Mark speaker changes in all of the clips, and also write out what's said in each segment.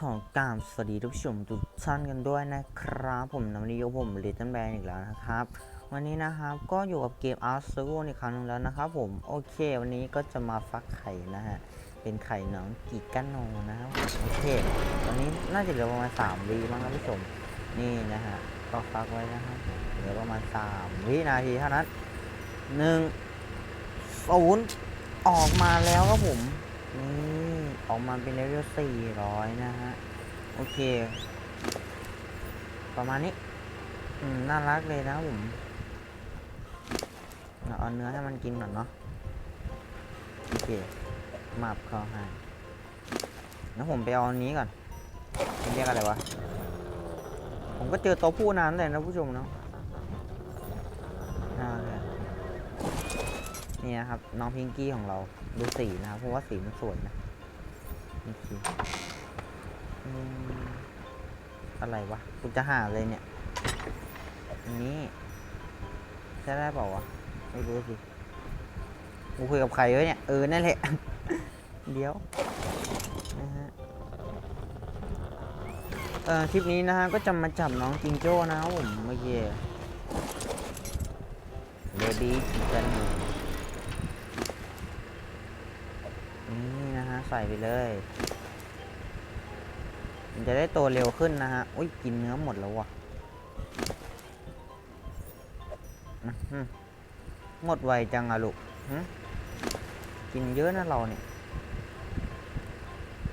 Speaker 1: ของการสวัสดีทุกชมทุกท่านกันด้วยนะครับ ผมนำนิยมผมลิตเติ้ลแบนอีกแล้วนะครับ วันนี้นะครับก็อยู่กับเกม Art s e r v e r อีกครั้งหนึงแล้วนะครับผมโอเควันนี้ก็จะมาฟักไข่นะฮะ เป็นไข่น้องกีกาโนนะครับโอเควันนี้น่าจะเหลือประมาณ3วิมั้งครับผู้ชมนี่นะฮะก็ฟักไว้นะครับเหลือประมาณ3วินาทีเท่านั้นหนึ่งศูนย์ออกมาแล้วครับผมนี่ออกมาเป็นเลเวล400 นะ โอเค ประมาณนี้ อืม น่ารักเลยนะผมเราเอาเนื้อให้มันกินก่อนเนาะ โอเคมาบเขาให้แล้วผมไปเอาอันนี้ก่อนมันเรียกอะไรวะ ผมก็เจอตัวผู้นานเลยนะผู้ชมเนาะน่าเลยนี่นะครับ น้องพิงกี้ของเราดูสีนะครับเพราะว่าสีมันสวยนะนี่คือ อะไรวะกูจะหาเลยเนี่ยอันนี้ใช่ได้เปล่าวะไม่รู้สิกูคุยกับใครไว้เนี่ย เออ นั่นแหละ เดี๋ยวนะฮะเออคลิปนี้นะฮะ ก็จะมาจับน้องจิงโจ้นะผมเมื่อกี้เบบี้จิกันนี่นะฮะ ใส่ไปเลย มันจะได้โตเร็วขึ้นนะฮะ อุ้ยกินเนื้อหมดแล้ววะหมดไวจังอะลูกหึกินเยอะนะเราเนี่ย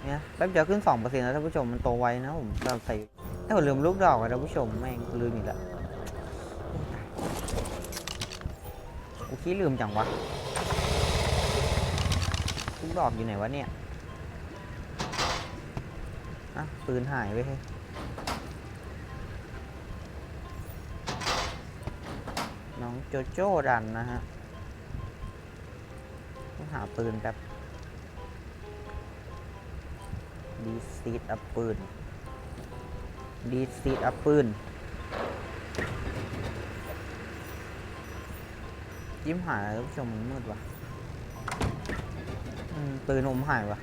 Speaker 1: เนี่ยแป๊บเดียวขึ้นสองเปอร์เซ็นต์แล้วท่านผู้ชมมันโตไวนะผมเราใส่ถ้าผมลืมลูกดอกอะท่านผู้ชมแม่งลืมอีกแล้วกูขี้ลืมจังวะลูกดอกอยู่ไหนวะเนี่ยะปืนหายไปเฮ้ยน้องโจโจ้ดันนะฮะต้องหาปืนแป๊บดีซีดอัพปืนดีซีดอัพปืน ยิ้มหายแล้วผู้ชมมันมืดว่ะปืนผมหายวะ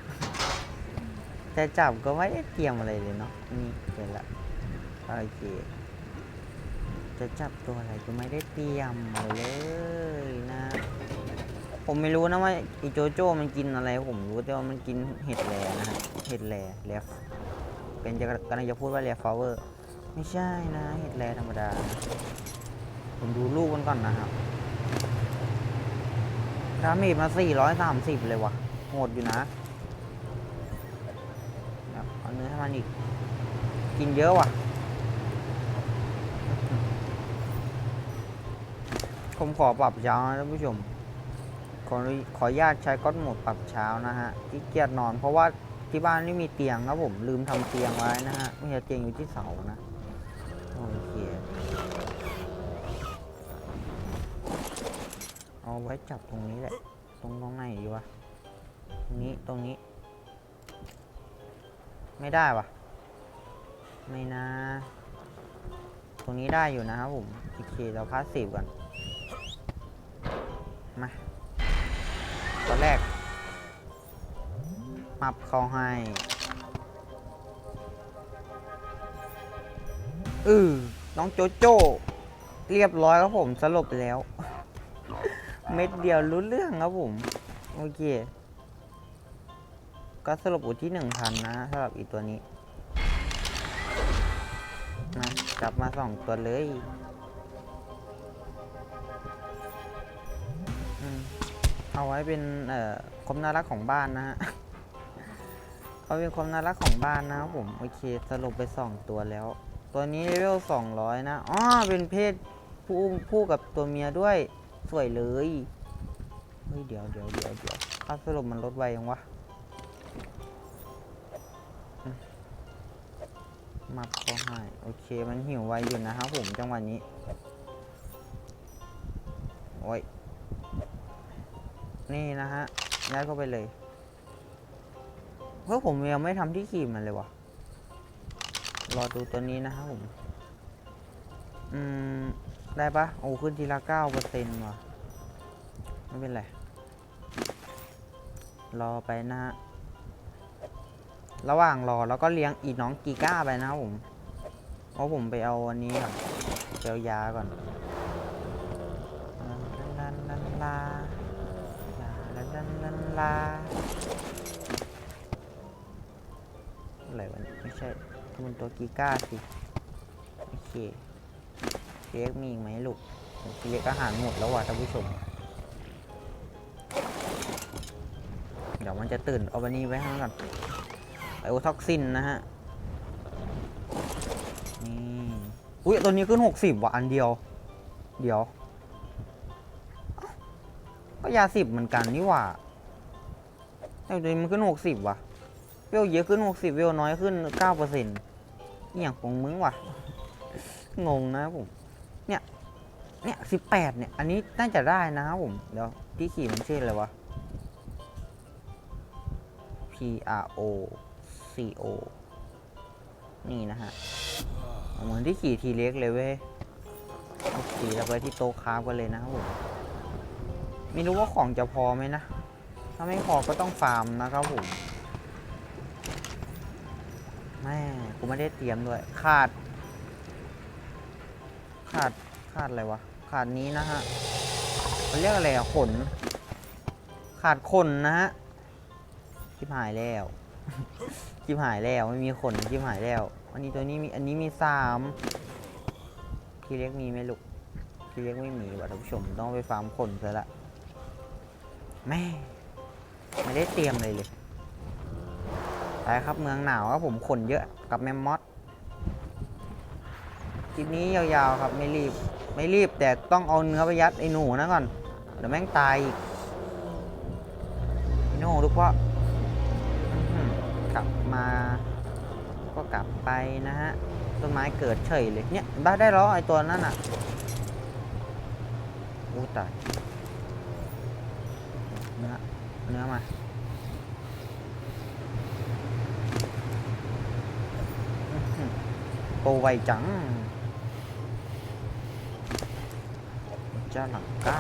Speaker 1: แต่จับก็ไม่ได้เตรียมอะไรเลยเนาะนี่เห็นละโอเคจะจับตัวอะไรก็ไม่ได้เตรียมเลยนะ ผมไม่รู้นะว่าอีโจโจ้มันกินอะไร ผมรู้แต่ว่ามันกินเห็ดแหล่นะฮะเห็ดแหล่แลฟเป็นจะกำลังจะพูดว่าแลฟลาเวอร์ไม่ใช่นะเห็ดแหล่ธรรมดา ผมดูรูปมันก่อนนะครับดาเมจมา 430 เลยวะโหดอยู่นะ มันอีก กินเยอะว่ะ ผมขอปรับเช้านะท่านผู้ชม ขอขอญาตใช้ก้อนหมดปรับเช้านะฮะที่เกียจนอนเพราะว่าที่บ้านไม่มีเตียงครับผมลืมทำเตียงไว้นะฮะไม่ใช่เตียงอยู่ที่เสานะโอเคเอาไว้จับตรงนี้แหละ ตรงตรงไหนดีวะตรงนี้ตรงนี้ ไม่ได้วะไม่นะ ตรงนี้ได้อยู่นะครับผมโอเคเราพาสซีฟก่อน มาตัวแรกมับเขาให้อือน้องโจโจ้ เรียบร้อยครับผมสลบแล้ว เม็ดเดียวรู้เรื่องครับผม โอเค ก็สรุปอยู่ที่หนึ่งพันนะสำหรับอีตัวนี้นะจับมาสองตัวเลยเอาไว้เป็นเอ่อความน่ารักของบ้านนะฮะเอาเป็นความน่ารักของบ้านนะครับผมโอเคสรุปไปสองตัวแล้ว ตัวนี้เลเวลสองร้อยนะอ๋อเป็นเพศผู้ผู้กับตัวเมียด้วยสวยเลยเฮ้ยเดี๋ยวเดี๋ยวเดี๋ยวเดี๋ยวค่าสรุปมันลดไวยังวะ มาขอให้โอเคมันหิวไวอยู่นะครับผมจังหวะนี้ โอ้ย นี่นะฮะยัดเข้าไปเลยเพราะผมยังไม่ทำที่ขีมมันเลยวะรอดูตัวนี้นะครับผม อืม ได้ปะโอ้ขึ้นทีละเก้าเปอร์เซ็นต์ว่ะ ไม่เป็นไร รอไปนะฮะ ระหว่างรอแล้วก็เลี้ยงอีน้องกีก้าไปนะครับผม เพราะผมไปเอาอันนี้ก่อนเอายาก่อนลันลันลาลาลันลันลันลาอะไรวะไม่ใช่มันตัวกีก้าสิ โอเคเล็กมีอีกไหมลูกเล็กอาหารหมดแล้วว่ะท่านผู้ชมเดี๋ยวมันจะตื่นเอาวันนี้ไว้ให้ก่อน ไอโอท็อกซินนะฮะ นี่ อุ้ยตัวนี้ขึ้นหกสิบว่ะ อันเดียว เดี๋ยว ก็ยาสิบเหมือนกันนี่หว่าแต่ตัวนี้มันขึ้นหกสิบว่ะ เวลเยอะขึ้นหกสิบเวลน้อยขึ้นเก้าเปอร์เซ็นต์อย่างของมึงว่ะ งงนะผม เนี่ย เนี่ยสิบแปดเนี่ย อันนี้น่าจะได้นะครับผม เดี๋ยวพี่ขี่มันชื่ออะไรวะ P R O C O นี่นะฮะ เหมือนที่ขี่ทีเล็กเลยเว้ยขี่แล้วไปที่โต๊ะคราฟกันเลยนะครับผมไม่รู้ว่าของจะพอไหมนะ ถ้าไม่พอก็ต้องฟาร์มนะครับผมแม่กูไม่ได้เตรียมด้วย ขาด ขาด ขาดอะไรวะ ขาดนี้นะฮะมันเรียกอะไรอะขน ขาดขนนะฮะชิบหายแล้ว ชิบหายแล้วไม่มีขนชิบหายแล้ว อันนี้ตัวนี้มีอันนี้มีสามพี่เล็กมีไหมลูกพี่เล็กไม่มีว่ะท่านผู้ชมต้องไปฟาร์มขนซะละแม่ไม่ได้เตรียมเลยเลยไปครับเมืองหนาวครับผมขนเยอะกับแมมมอสคลิปนี้ยาวๆครับไม่รีบไม่รีบแต่ต้องเอาเนื้อไปยัดไอ้หนูนะก่อนเดี๋ยวแม่งตายอีกไอ้หนูลูกเพราะอื้อหือ กลับมาก็กลับไปนะฮะ ต้นไม้เกิดเฉยเลยเนี่ยได้ได้แล้วไอตัวนั่นอะอู้ตายเนื้อเนื้อมาโตไวจังเจ้าหลังก้า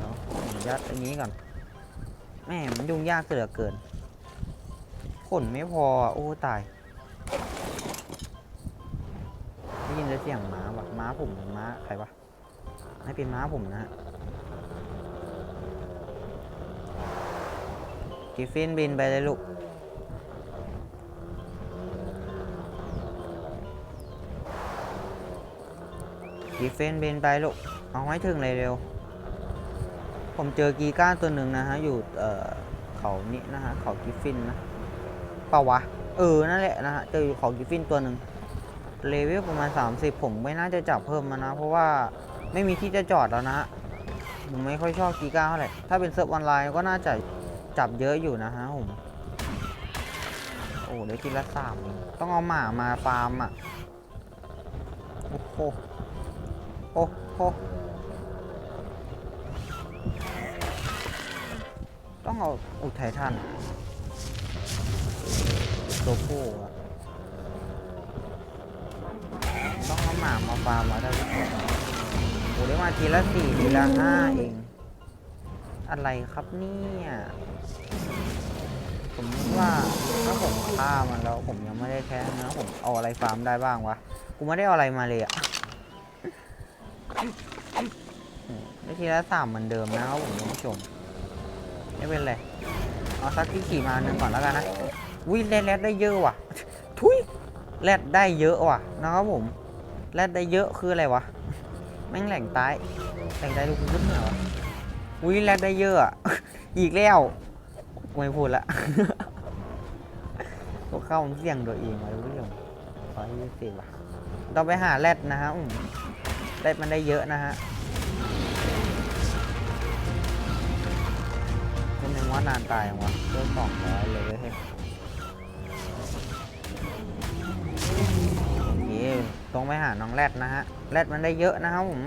Speaker 1: เนาะยัดอันนี้ก่อน แม่มันยุ่งยากเหลือเกิน ขนไม่พอ โอ้ตายได้ยินเสียงม้าว่ะม้าผมหรือม้าใครวะไม่เป็นม้าผมนะฮะกิฟฟินบินไปเลยลูกกีเฟนเบนไปลูก เอาให้ถึงเลยเร็ว ผมเจอกีก้าตัวหนึ่งนะฮะ อยู่เออเขานี้นะฮะ เขากิฟฟินนะเปล่าวะ เออ นั่นแหละนะฮะ เจออยู่เขากิฟฟินตัวหนึ่งเลเวลประมาณ 30 ผมไม่น่าจะจับเพิ่มมานะ เพราะว่าไม่มีที่จะจอดแล้วนะ ผมไม่ค่อยชอบกีก้าเท่าไหร่ ถ้าเป็นเซิร์ฟออนไลน์ก็น่าจะจับเยอะอยู่นะฮะผม โอ้ได้ทีละสามต้องเอาหมามาฟาร์มอะ โอ้โห โอ้โห ต้องเอาอุทัยท่านโซโก้อะต้องเอาหมามาฟาร์มมาได้ทุกคนโอ้ได้มาทีละสี่ทีละห้าเอง อะไรครับเนี่ยผมว่าถ้าผมฆ่ามันแล้วผมยังไม่ได้แท้นะผมเอาอะไรฟาร์มได้บ้างวะกูไม่ได้เอาอะไรมาเลยอะได้ทีละสามเหมือนเดิมนะครับผมคุณผู้ชม ไม่เป็นไรเอาสักที่ขี่มาหนึ่งก่อนแล้วกันนะวิแรดแรดได้เยอะว่ะ ทุยแรดได้เยอะว่ะนะครับผมแรดได้เยอะคืออะไรวะแม่งแหล่งตายแหล่งตายลูกคุณเหรอวะวิแรดได้เยอะอีกแล้วไม่พูดละตัวเข้าเสี่ยงตัวเองไว้ผู้ชมขอให้สิบว่ะต้องไปหาแรดนะฮะแรดมันได้เยอะนะฮะ ว่านานตายยังวะเริ่มสองร้อยเลยเว้ยเฮ้ยโอเคต้องไปหาน้องแรดนะฮะแรดมันได้เยอะนะครับผม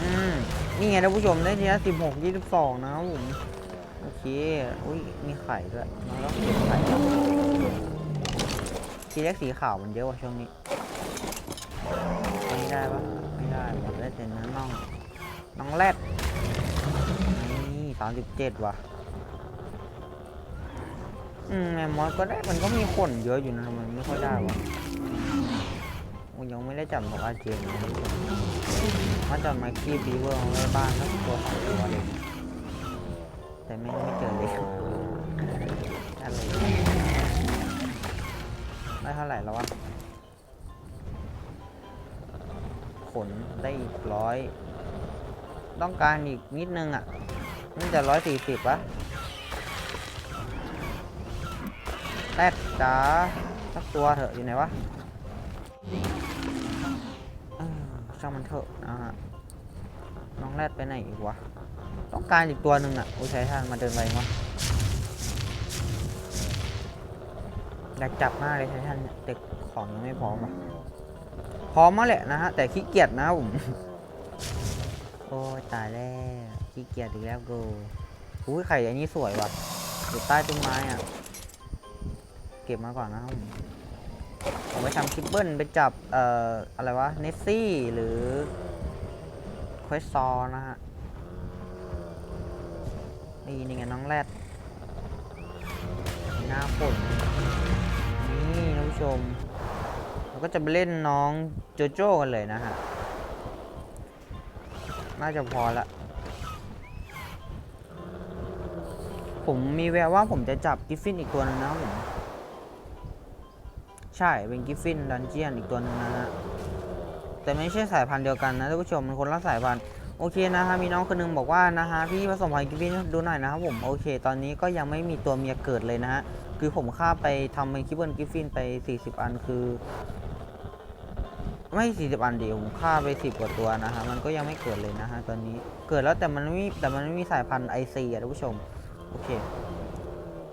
Speaker 1: อืมนี่ไงท่านผู้ชมได้ทีละสิบหกยี่สิบสองนะครับผมโอเคอุ้ยมีไข่ด้วยน้องต้องเก็บไข่สีเล็กสีขาวมันเยอะกว่าช่วงนี้อันนี้ได้ปะไม่ได้ผมด้แต่เนื้อน่องน้องแรด สามสิบเจ็ดว่ะ อืมแมมมอสก็ได้มันก็มีคนเยอะอยู่นะทำไมไม่ค่อยได้ว่ะโอ้ยังไม่ได้จับนกอาเจียนเลยมาจับไมค์คีบีเวอร์เอาไว้บ้านสักตัวสองตัวเลยแต่ไม่ไม่เจอเลยอะไรได้เท่าไหร่แล้ววะขนได้อีกร้อย ต้องการอีกนิดนึงอะ นี่จะร้อยสี่สิบปะแรดจ๋าสักตัวเถอะอยู่ไหนวะช่างมันเถอะนะฮะน้องแรดไปไหนอีกวะ ต้องการอีกตัวหนึ่งอะโอ้ยใช้ท่านมาเดินไปวะอยากจับมากเลยใช้ท่านเนี่ยแต่ของยังไม่พร้อมอะพร้อมมาแหละนะฮะแต่ขี้เกียจนะผม โอ้ยตายแล้วขี้เกียจอีกแล้วกูอุ้ยไข่อันนี้สวยว่ะอยู่ใต้ต้นไม้อะ เก็บมาก่อนนะผมผมไปทำคิปเปิลไปจับ เอ่อ อะไรวะ เนสซี่ หรือเควสซอนะฮะ นี่นี่ไงน้องแรดหน้าฝนนี่ท่านผู้ชม เราก็จะไปเล่นน้องโจโจ้กันเลยนะฮะ น่าจะพอละ ผมมีแววว่าผมจะจับกิฟฟินอีกตัวหนึงนะผม ใช่เป็นกิฟฟินดันเจียนอีกตัวหนึงนะฮะแต่ไม่ใช่สายพันธุ์เดียวกันนะท่านผู้ชมมันคนละสายพันธุ์โอเคนะฮะมีน้องคนหนึงบอกว่านะฮะพี่ผสมพันธุ์กิฟฟินดูหน่อยนะครับผมโอเค ตอนนี้ก็ยังไม่มีตัวเมียเกิดเลยนะฮะคือผมฆ่าไปทำเป็นคิปเปิลกิฟฟินไป 40 อันคือ ไม่40อันเดียวผมฆ่าไป10กว่าตัวนะฮะมันก็ยังไม่เกิดเลยนะฮะตอนนี้เกิดแล้วแต่มันไม่มีแต่มันไม่มีสายพันธุ์ไอซีอะท่านผู้ชมโอเค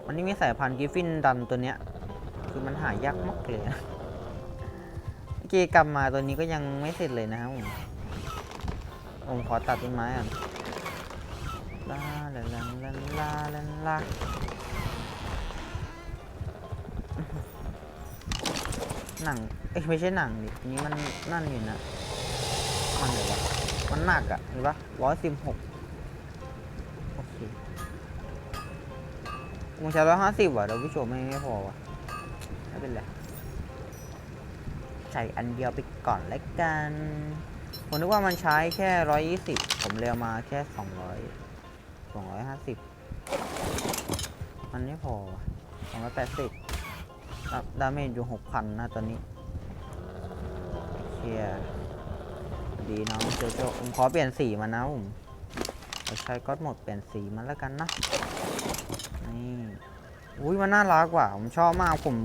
Speaker 1: มันนี่มีสายพันธุ์กิฟฟินดันตัวเนี้ยคือมันหายากมากเลยนะโอเคกลับมาตัวนี้ก็ยังไม่เสร็จเลยนะครับผมผมขอตัดต้นไม้ก่อนลาลาลาลาลาลา หนังเอ้ยไม่ใช่หนังดิอันนี้มันนั่นอยู่นะมันเหรอวะมันหนักอะเห็นปะร้อยสิบหกโอเคผมใช้ร้อยห้าสิบว่ะเดี๋ยวผู้ชมไม่ไม่พอว่ะไม่เป็นไรใส่อันเดียวไปก่อนแล้วกันผมนึกว่ามันใช้แค่ร้อยยี่สิบผมเรียมาแค่สองร้อยสองร้อยห้าสิบมันไม่พอสองร้อยแปดสิบ ดาเมจอยู่หกพันนะตอนนี้เชียดีน้องโจโจผมขอเปลี่ยนสีมานะผมใช้ก็อดหมดเปลี่ยนสีมันแล้วกันนะนี่อุ้ยมันน่ารักว่ะผมชอบมากผม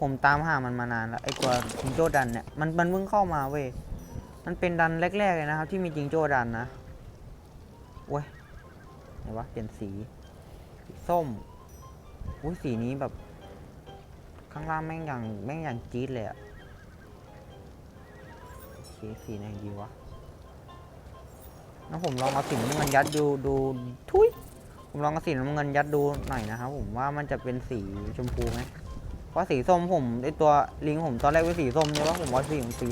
Speaker 1: ผมตามหามันมานานแล้วไอ้ตัวจิงโจ้ดันเนี่ยมันมันเพิ่งเข้ามาเว้ยมันเป็นดันแรกๆเลยนะครับ ที่มีจิงโจ้ดันนะโอ้ยไหนวะเปลี่ยนสีส้มอุ้ยสีนี้แบบ ข้างล่างแม่งอย่างแม่งอย่างจี๊ดเลยอะโอเคสีไหนดีวะแล้วผมลองเอาสีน้ำเงินยัดดูดูทุยผมลองเอาสีน้ำเงินยัดดูหน่อยนะครับผมว่ามันจะเป็นสีชมพูไหมเพราะสีส้มผมไอตัวลิงผมตอนแรกเป็นสีส้มเนี่ยว่าผมว่าสีของสี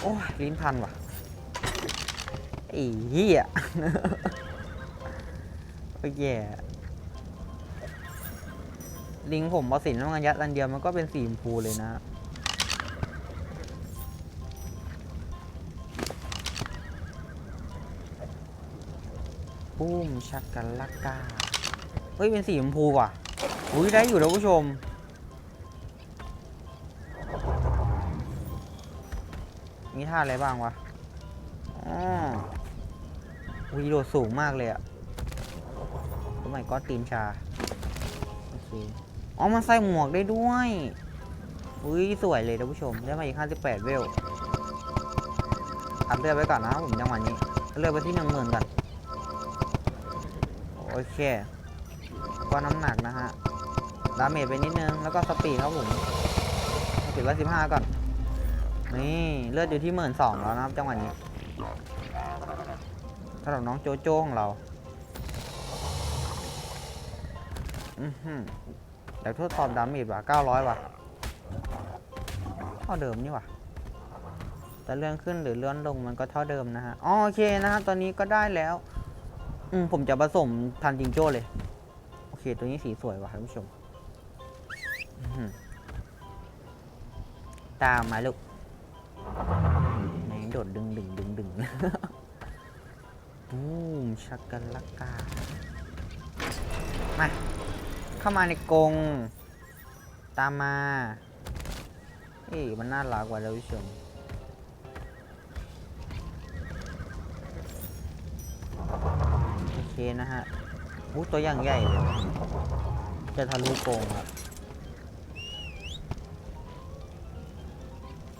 Speaker 1: โอ้ยลิ้นพันว่ะไอ้เหี้ยโอ้ยแย่ ลิงผมพอสีน้ำเงินยัดอันเดียวมันก็เป็นสีชมพูเลยนะ ปุ้มชักกันลักกาเฮ้ย เป็นสีชมพูว่ะ อุ้ยได้อยู่แล้วผู้ชม มีท่าอะไรบ้างวะอ๋อวีโดดสูงมากเลยอะโอ้ไม่ก็ตีนชา โอเค อ๋อมันใส่หมวกได้ด้วยอุ้ยสวยเลยท่านผู้ชม ได้มาอีก 58 เวลอัดเลือดไว้ก่อนนะครับผมจังหวะนี้เลือดไปที่หนึ่งหมื่นก่อนโอเค ก็น้ำหนักนะฮะ ดาเมจไปนิดนึง แล้วก็สปีดครับผมสปีดไว้สิบห้าก่อน นี่เลือดอยู่ที่หมื่นสองแล้วนะครับจังหวะนี้สำหรับน้องโจโจ้ของเรา อือหือ เดี๋ยวทดสอบดาเมจว่ะเก้าร้อยว่ะเท่าเดิมนี่ว่ะจะเลื่อนขึ้นหรือเลื่อนลงมันก็เท่าเดิมนะฮะโอเคนะครับตอนนี้ก็ได้แล้วอืมผมจะผสมทันจิงโจ้เลย โอเค ตัวนี้สีสวยว่ะท่านผู้ชม ตามมาลูกไหนโดดดึงดึงดึงดึงบูมชักกันลักกามา เข้ามาในกรงตามมาเอ้มันน่ารักกว่ะท่าผู้ชมโอเคนะฮะอู้ตัวอย่างใหญ่เลยจะทะลุกรงครับ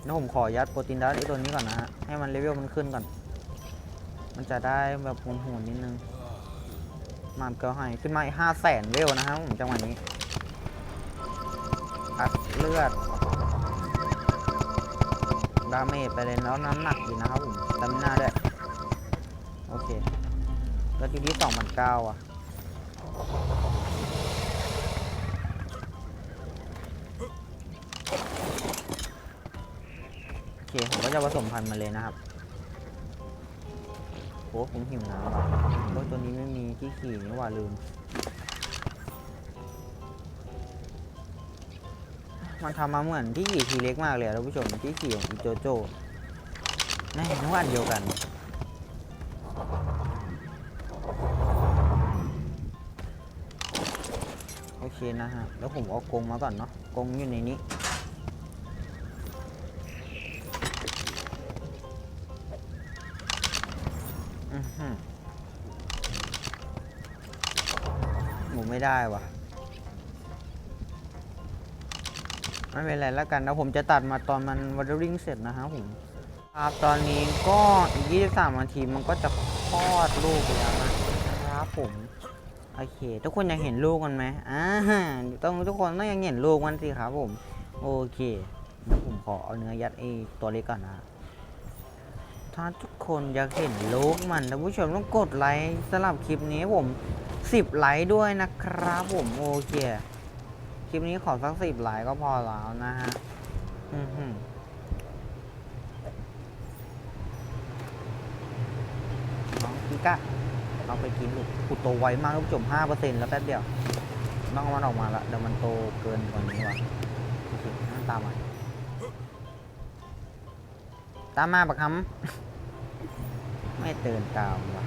Speaker 1: แล้วผมขอยัดโปรตีนดัสไอตัวนี้ก่อนนะฮะ ให้มันเลเวลมันขึ้นก่อน มันจะได้แบบหุ่นหุ่นๆนิดนึง มามเกลให้ขึ้นมาอีกห้าแสนเวลนะครับผมจังหวะนี้อัดเลือดดาเมจไปเลยแล้วน้ำหนักดีนะครับผมสตามิน่าด้วยโอเคแล้วทีนี้สองพันเก้าอะโอเคผมก็จะผสมพันธุ์มาเลยนะครับ อ้ผมหิวน้ำว่ะโอ้ยตัวนี้ไม่มีที่ขี่นี่ว่าลืม มันทำมาเหมือนที่ขี่ทีเล็กมากเลยท่านผู้ชมที่ขี่ของอีโจโจ้นี่นึกว่าอันเดียวกันโอเคนะฮะ แล้วผมเอากรงมาก่อนเนาะกรงอยู่ในนี้ ไม่ได้ว่ะ ไม่เป็นไรแล้วกันนะผมจะตัดมาตอนมันวัดริงเสร็จนะครับผมครับตอนนี้ก็อีก 23นาทีมันก็จะคลอดลูกแล้วนะครับผม โอเค ทุกคนอยากเห็นลูกมันไหมอ่าต้องทุกคนต้องอยากเห็นลูกมันสิครับผม โอเคเดี๋ยวผมขอเอาเนื้อยัดไอตัวเล็กก่อนนะถ้าทุกคนอยากเห็นลูกมันท่านผู้ชมต้องกดไลค์สำหรับคลิปนี้ผม 10 ไลค์ด้วยนะครับผมโอเค คลิปนี้ขอสักสิบไลค์ก็พอแล้วนะฮะน้องกิกะเอาไปกินลูกกูโตไวมากท่านผู้ชมห้าเปอร์เซ็นต์แล้วแป๊บเดียวต้องมันออกมาละเดี๋ยวมันโตเกินกว่านี้ว่ะตามมาตามมาปะคำไม่เตือนตามว่ะ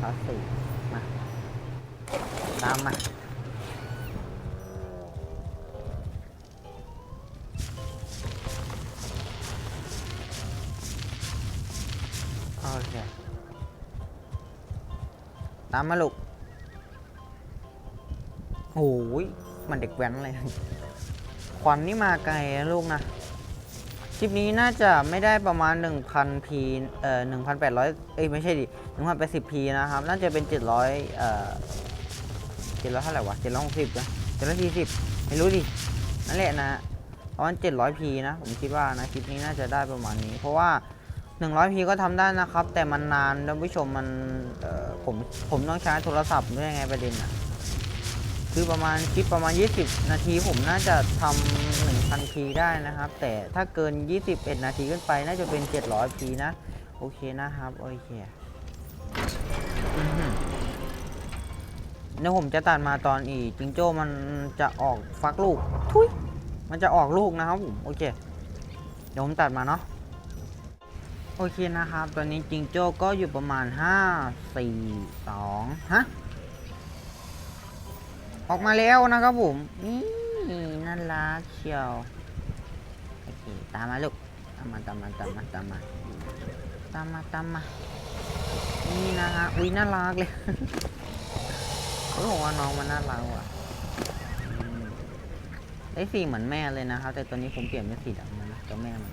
Speaker 1: คลาสสิก ตามมาโอเค ตามมาลูกโอ้ยมันเด็กแว้นเลย ควันนี่มาไกลนะลูกนะ คลิปนี้น่าจะไม่ได้ประมาณ 1,000 p เอ่อ 1,800 เอ้ย ไม่ใช่ดิ1,080 p นะครับ น่าจะเป็น 700 เอ่อ 700เท่าไหร่วะ760นะ740ไม่รู้ดิ นั่นแหละนะประมาณ700 p นะ ผมคิดว่านะคลิปนี้น่าจะได้ประมาณนี้ เพราะว่า100 p ก็ทำได้นะครับ แต่มันนานท่านผู้ชมมันผมผมต้องใช้โทรศัพท์ด้วยไงประเด็นอะคือประมาณคลิปประมาณ 20 นาทีผมน่าจะทำ1,000 p ได้นะครับ แต่ถ้าเกิน 21 นาทีขึ้นไปน่าจะเป็น 700 p นะ โอเคนะครับ โอเค เดี๋ยวผมจะตัดมาตอนอีกจิงโจ้มันจะออกฟักลูก ทุยมันจะออกลูกนะครับผมโอเค เดี๋ยวผมตัดมาเนาะโอเคนะครับ ตอนนี้จิงโจ้ก็อยู่ประมาณ 5 4 2ฮะออกมาแล้วนะครับผมนี่น่ารักเชียวโอเคตามมาลูกตามมาตามมาตามมาตามมาตามมาตามมานี่นะฮะอุ้ยน่ารักเลยเออ ผมว่าน้องมันน่ารักว่ะได้สีเหมือนแม่เลยนะครับ แต่ตัวนี้ผมเปลี่ยนเป็นสีดำแล้วนะตัวแม่มัน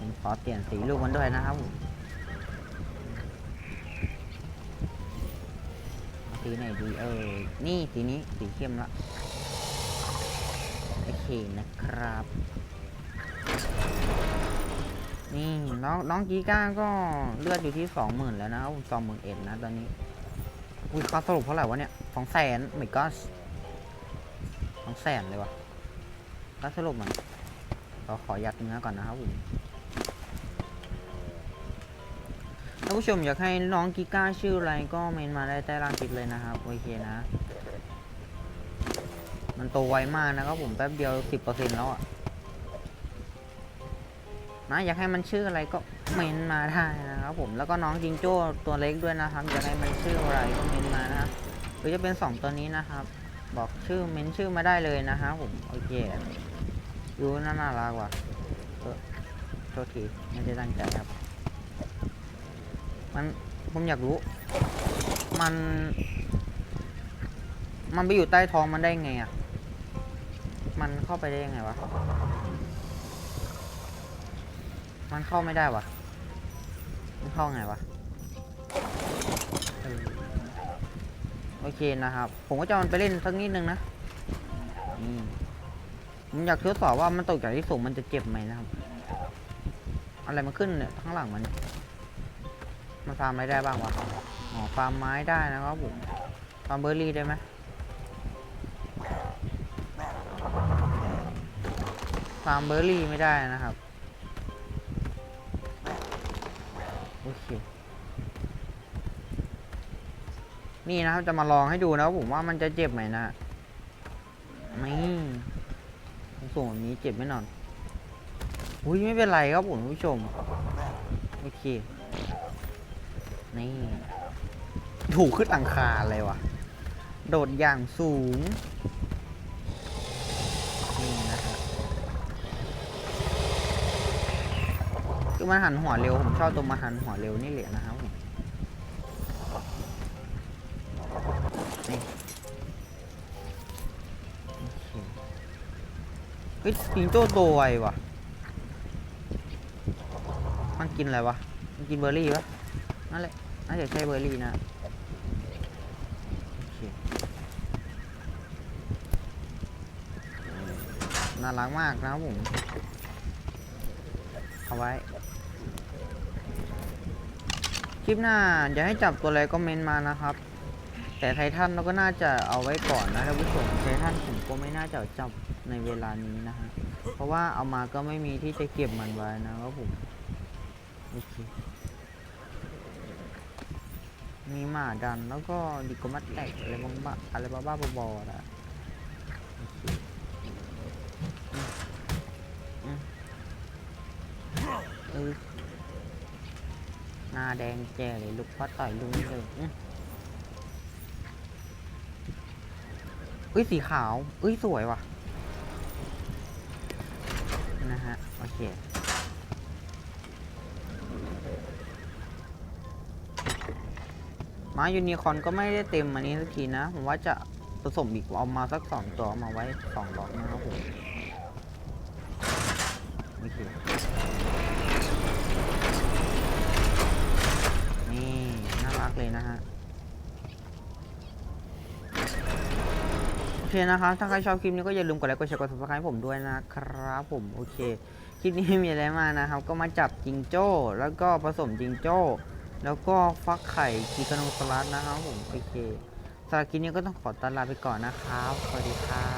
Speaker 1: ผมขอเปลี่ยนสีลูกมันด้วยนะครับผมสีไหนดีเออ นี่สีนี้สีเข้มละโอเคนะครับ นี่น้องน้องกีก้าก็เลือดอยู่ที่สองหมื่นแล้วนะครับสองหมื่นเอ็ดนะตอนนี้ อุ้ยค่าสรุปเท่าไหร่วะเนี่ยสองแสนไม่ก็สองแสนเลยวะค่าสรุปมันเราขอยัดเนื้อก่อนนะครับผมท่านผู้ชมอยากให้น้องกิก้าชื่ออะไรก็เมนมาได้ใต้ล่างคลิปเลยนะครับโอเคนะ มันโตไวมากนะครับผมแป๊บเดียว 10%แล้วอะนะอยากให้มันชื่ออะไรก็เมนมาได้นะ ครับผมแล้วก็น้องจิงโจ้ตัวเล็กด้วยนะครับอยากให้มันชื่ออะไรก็เมนมานะครับหรือจะเป็น 2 ตัวนี้นะครับ บอกชื่อเมนชื่อมาได้เลยนะครับผมโอเคดูน่าน่ารักว่ะเออโทษทีไม่ได้ตั้งใจครับ มันผมอยากรู้ มัน มันไปอยู่ใต้ท้องมันได้ไงอะมันเข้าไปได้ยังไงวะมันเข้าไม่ได้วะ เข้าไงวะโอเคนะครับ ผมก็จะมันไปเล่นสักนิดนึงนะนี่ผมอยากทดสอบว่ามันตกจากที่สูงมันจะเจ็บไหมนะครับ อะไรมันขึ้นเนี่ยข้างหลังมัน มันฟาร์มอะไรได้บ้างวะอ๋อฟาร์มไม้ได้นะครับผมฟาร์มเบอร์รี่ได้ไหมฟาร์มเบอร์รี่ไม่ได้นะครับ นี่นะครับจะมาลองให้ดูนะผมว่ามันจะเจ็บไหมนะไม่สูงแบบนี้เจ็บไม่นอนอุ้ยไม่เป็นไรครับผมผู้ชมโอเคนี่ถูกขึ้นหลังคาเลยวะโดดอย่างสูงนี่นะครับคือมันหันหัวเร็วผมชอบตัวมาหันหัวเร็วนี่แหละนะครับ ฮ้ยสิงโตโตวไวว่ะ มันกินอะไรวะ มันกินเบอร์รี่ปะนั่นแหละน่าจะใช่เบอร์รี่นะน่ารักมากนะผม เอาไว้ คลิปหน้าอยากให้จับตัวอะไรก็เมนมานะครับ แต่ไททันเราก็น่าจะเอาไว้ก่อนนะท่านผู้ชมไททันผมก็ไม่น่าจะจับ ในเวลานี้นะฮะ เพราะว่าเอามาก็ไม่มีที่จะเก็บมันไว้นะครับผม โอเค มีหมาดันแล้วก็ดิโกมัดแตกอะไรบ้างบ้าอะไรบ้าบ้าบอๆนะเออหน้าแดงแจ่เลยลูกพ่อต่อยลุงเลยอืมเอ้ยสีขาวเอ้ยสวยว่ะ นะฮะ โอเค ม้ายูนิคอนก็ไม่ได้เต็มอันนี้สักทีนะ ผมว่าจะผสมอีกเอามาสักสองตัวมาไว้สองล็อกนะครับผมโอเคนี่ น่ารักเลยนะฮะ อเคนะครับถ้าใครชอบคลิปนี้ก็อย่าลืมกดไลค์กดแชร์กด subscribe ให้ผมด้วยนะครับผมโอเคคลิปนี้มีอะไรมานะครับ ก็มาจับจิงโจ้ แล้วก็ผสมจิงโจ้ แล้วก็ฟักไข่กีกาโนสลัดนะครับผมโอเคสำหรับคลิปนี้ก็ต้องขอตลาไปก่อนนะครับสวัสดีครับ